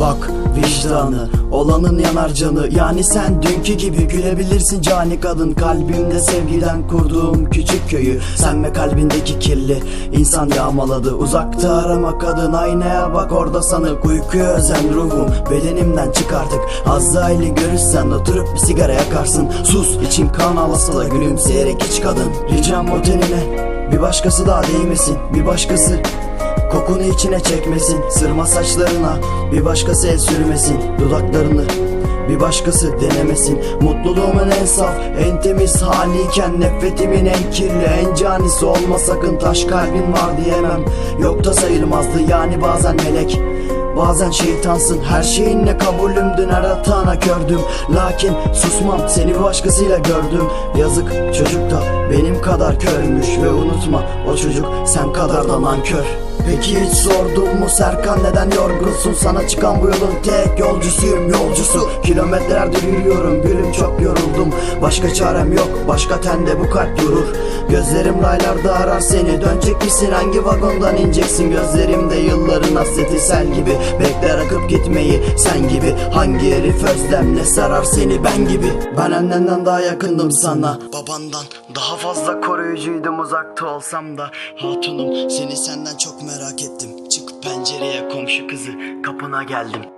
Bak vicdanı olanın yanar canı. Yani sen dünkü gibi gülebilirsin cani kadın. Kalbimde sevgiden kurduğum küçük köyü Sen ve kalbindeki kirli insan yağmaladı. Uzakta arama kadın aynaya bak orada sanık Uykuya özen ruhum. Bedenimden çık artık Azrail'i görürsen oturup bir sigara yakarsın. Sus için kan havası da gülümseyerek iç kadın. Ricam o tenine bir başkası daha değmesin Bir başkası Kokunu içine çekmesin Sırma saçlarına. Bir başkası el sürmesin Dudaklarını bir başkası denemesin. Mutluluğumun en saf En temiz haliyken Nefretimin en kirli En canisi olma sakın. Taş kalbin var diyemem Yok da sayılmazdı. Yani bazen melek Bazen şeytansın. Her şeyinle kabulümdün Her hatana kördüm. Lakin susmam seni bir başkasıyla gördüm. Yazık çocuk da benim kadar körmüş Ve unutma o çocuk sen kadar da nankör Peki hiç sordun mu Serkan neden yorgunsun? Sana çıkan bu yolun tek yolcusuyum yolcusu. Kilometrelerdir yürüyorum gülüm çok yoruldum. Başka çarem yok başka tende bu kalp durur Gözlerim raylarda arar seni. Dönecek misin hangi vagondan ineceksin? Gözlerimde yılların hasreti sel gibi. Bekler akıp gitmeyi sen gibi. Hangi herif özlemle sarar seni ben gibi? Ben annenden daha yakındım sana. Babandan daha fazla koruyucuydum uzakta olsam da. Hatunum seni senden çok merak ettim. Çık pencereye komşu kızı. Kapına geldim